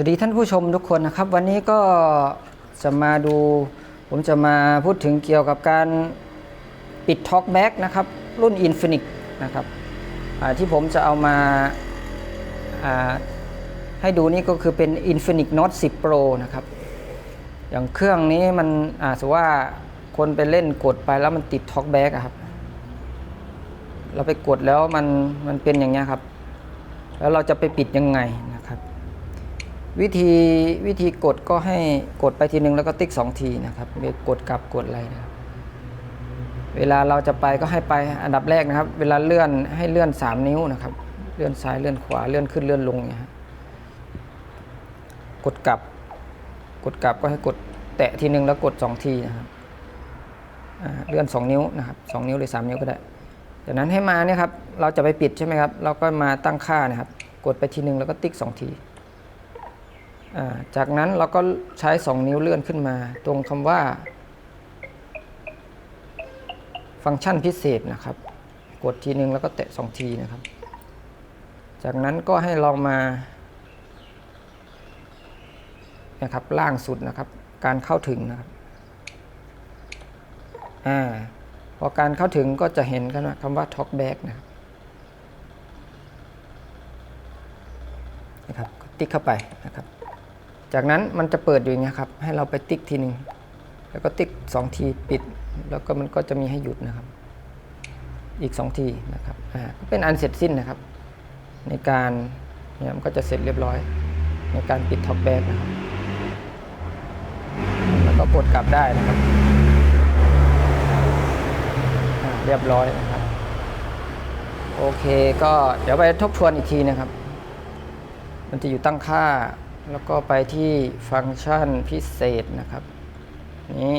วัสดีท่านผู้ชมทุกคนนะครับ วันนี้ก็จะมาดู ผมจะมาพูดถึงเกี่ยวกับการปิดท็อกแบ็กนะครับ รุ่น Infinix นะครับที่ผมจะเอามาาให้ดูนี่ก็คือเป็น Infinix Note 10 Pro นะครับ อย่างเครื่องนี้มันอาสมมติว่าคนไปเล่นกดไปแล้วมันติดท็อกแบ็กครับ เราไปกดแล้วมันมันเป็นอย่างเงี้ยครับ แล้วเราจะไปปิดยังไง วิธีวิธีกดก็ให้กดไปทีหนึ่งแล้วก็ติ๊กสองทีนะครับไม่กดกลับกดอะไรนะครับเวลาเราจะไปก็ให้ไปอันดับแรกนะครับ เวลาเลื่อนให้เลื่อน 3 นิ้วนะครับ เลื่อนซ้ายเลื่อนขวาเลื่อนขึ้นเลื่อนลงเนี่ยกดกลับ กดกลับก็ให้กดแตะทีหนึ่งแล้วกด 2 ทีนะครับเลื่อน 2 นิ้วนะครับ2นิ้วหรือ 3 นิ้วก็ได้จากนั้นให้มาเนี่ยครับเราจะไปปิดใช่ไหมครับ เราก็มาตั้งค่านะครับ กดไปทีหนึ่งแล้วก็ติ๊กสองที จากนั้นเราก็ใช้ 2 นิ้วเลื่อนขึ้นมา ตรงคำว่า ฟังก์ชันพิเศษนะครับ กดทีนึงแล้วก็แตะสองทีนะครับ จากนั้นก็ให้ลองมานะครับล่างสุดนะครับ การเข้าถึงนะครับอ่าพอการเข้าถึงก็จะเห็นกันว่าคำว่า talk back นะครับนะครับติ๊กเข้าไปนะครับ จากนั้นมันจะเปิดอยู่อย่างเงี้ยครับ ให้เราไปติ๊กทีหนึ่งแล้วก็ติ๊กสองทีปิด แล้วก็มันก็จะมีให้หยุดนะครับ อีกสองทีนะครับอ่าก็เป็นอันเสร็จสิ้นนะครับ ในการเนี่ยมันก็จะเสร็จเรียบร้อย ในการปิดท็อปแบกนะครับ แล้วก็กดกลับได้นะครับเรียบร้อยนะครับ โอเคก็เดี๋ยวไปทบทวนอีกทีนะครับ มันจะอยู่ตั้งค่า แล้วก็ไปที่ฟังก์ชันพิเศษนะครับ นี้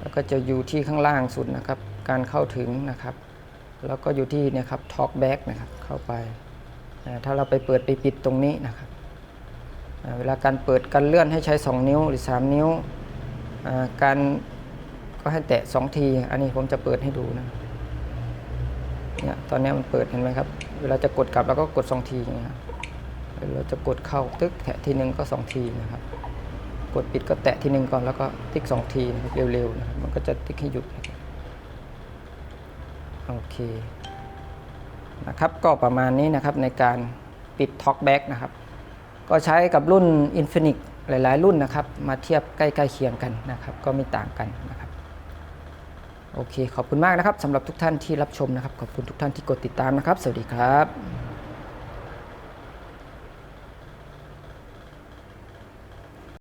แล้วก็จะอยู่ที่ข้างล่างสุดนะครับ การเข้าถึงนะครับ แล้วก็อยู่ที่เนะครับ talk back นะครับเข้าไป ถ้าเราไปเปิดไปปิดตรงนี้นะครับเวลาการเปิดการเลื่อนให้ใช้ 2 นิ้วหรือ 3 นิ้วการก็ให้แตะ 2 ที อันนี้ผมจะเปิดให้ดูนะเนี่ยตอนนี้มันเปิดเห็นไหมครับ เวลาจะกดกลับเราก็กด 2 ทีอย่างเงี้ยครับ เราจะกดเข้าตึ๊กแตะทีหนึ่งก็ 2 ทีนะครับ กดปิดก็แตะทีหนึ่งก่อนแล้วก็ติ๊กสองทีนะครับเร็วๆนะครับมันก็จะติ๊กให้หยุดนะครับโอเคนะครับก็ประมาณนี้นะครับในการปิด Talkback นะครับ ก็ใช้กับรุ่น Infinix หลายๆ รุ่นนะครับ มาเทียบใกล้ๆเคียงกันนะครับ ก็ไม่ต่างกันนะครับ โอเค ขอบคุณมากนะครับสำหรับทุกท่านที่รับชมนะครับ ขอบคุณทุกท่านที่กดติดตามนะครับ สวัสดีครับ